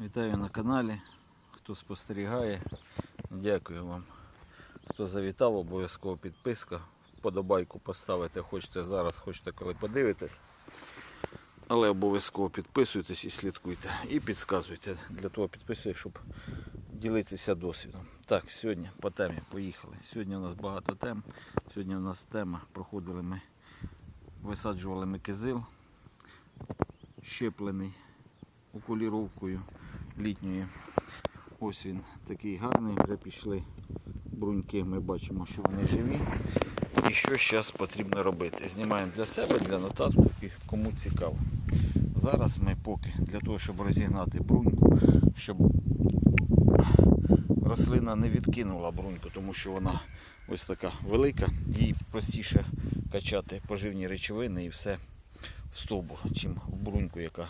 Вітаю на каналі. Хто спостерігає, дякую вам. Хто завітав, обов'язково підписка. Вподобайку поставити хочете зараз, хочете коли подивитесь. Але обов'язково підписуйтесь і слідкуйте. І підказуйте. Для того підписуйтесь, щоб ділитися досвідом. Так, сьогодні по темі поїхали. Сьогодні у нас багато тем. Сьогодні у нас тема. Проходили ми, висаджували ми кизил, щеплений окуліровкою літньою. Ось він такий гарний, вже пішли бруньки, ми бачимо, що вони живі. І що зараз потрібно робити? Знімаємо для себе, для нотатку і кому цікаво. Зараз ми поки для того, щоб розігнати бруньку, щоб рослина не відкинула бруньку, тому що вона ось така велика, їй простіше качати поживні речовини і все в стовбур, чим в бруньку, яка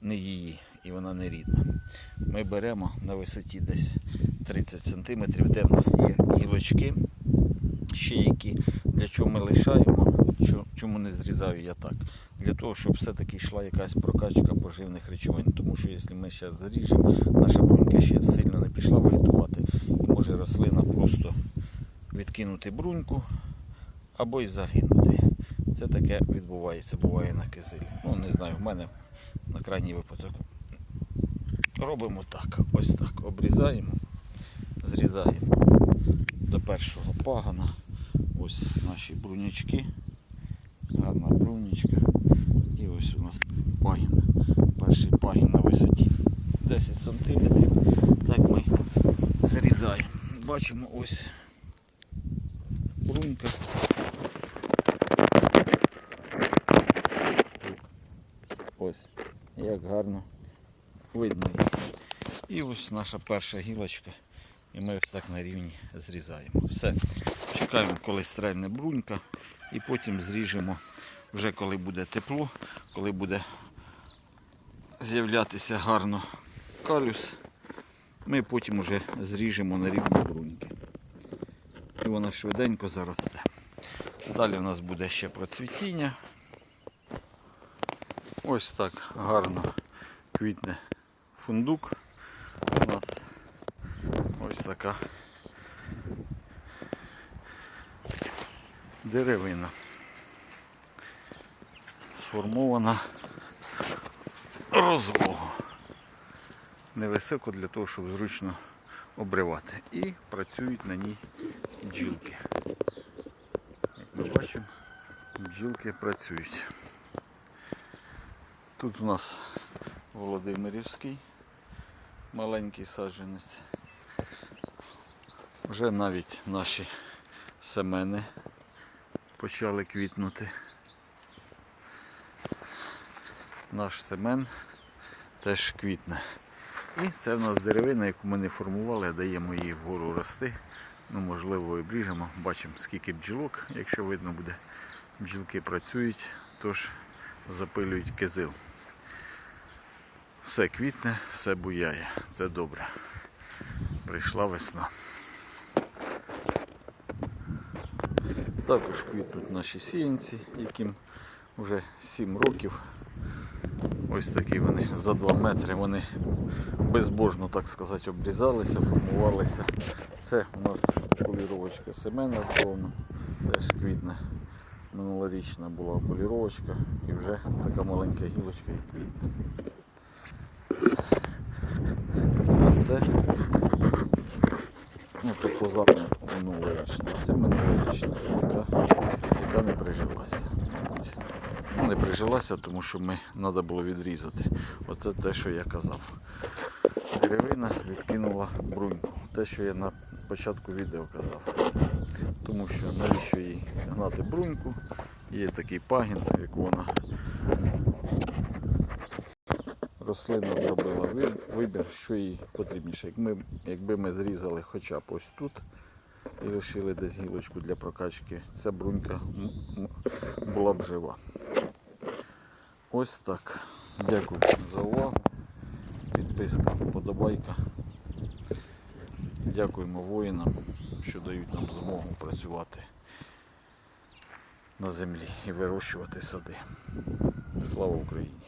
не її і вона не рідна. Ми беремо на висоті десь 30 см, де в нас є гілочки, ще які, для чого ми лишаємо, чому не зрізаю я так. Для того, щоб все-таки йшла якась прокачка поживних речовин. Тому що якщо ми зараз зріжемо, наша брунька ще сильно не пішла вегетувати, і може рослина просто відкинути бруньку або й загинути. Це таке відбувається, буває на кизилі. Ну, не знаю, в мене на крайній випадок. Робимо так, ось так. Обрізаємо, зрізаємо до першого пагона. Ось наші брунячки. Гарна брунічка. І ось у нас пагін. Перший пагін на висоті 10 см. Так ми зрізаємо. Бачимо ось брунька. Ось, як гарно видно. І ось наша перша гілочка. І ми ось так на рівні зрізаємо. Все. Чекаємо, коли стрельне брунька, і потім зріжемо вже коли буде тепло, коли буде з'являтися гарно калюс. Ми потім вже зріжемо на рівні бруньки. І вона швиденько заросте. Далі у нас буде ще процвітіння. Ось так гарно квітне фундук. У нас ось така деревина. Сформована розлого. Невисоко для того, щоб зручно обривати. І працюють на ній бджілки. Як ми бачимо, бджілки працюють. Тут у нас Володимирівський маленький саджанець. Вже навіть наші семени почали квітнути. Наш семен теж квітне. І це в нас деревина, яку ми не формували, даємо їй вгору рости. Ну, можливо, обріжемо. Бачимо, скільки бджілок, якщо видно буде, бджілки працюють, тож запилюють кизил. Все квітне, все буяє. Це добре. Прийшла весна. Також квітнуть наші сіянці, яким вже 7 років. Ось такі вони за 2 метри. Вони безбожно, так сказати, обрізалися, формувалися. Це у нас поліровочка семена зроблена, теж квітне. Минулорічна була поліровочка і вже така маленька гілочка і квітне. А це ну, минулорічна, а це минулорічна, яка, яка не прижилася. Ну, не прижилася, тому що ми треба було відрізати. Оце те, що я казав. Деревина відкинула бруньку. Те, що я на початку відео казав. Тому що навіщо їй гнати бруньку? Є такий пагін, яку вона рослина зробила вибір, що їй потрібніше. Як якби ми зрізали хоча б ось тут і лишили десь гілочку для прокачки, ця брунька була б жива. Ось так. Дякую за увагу. Підписка, подобайка. Дякуємо воїнам, що дають нам змогу працювати на землі і вирощувати сади. Слава Україні!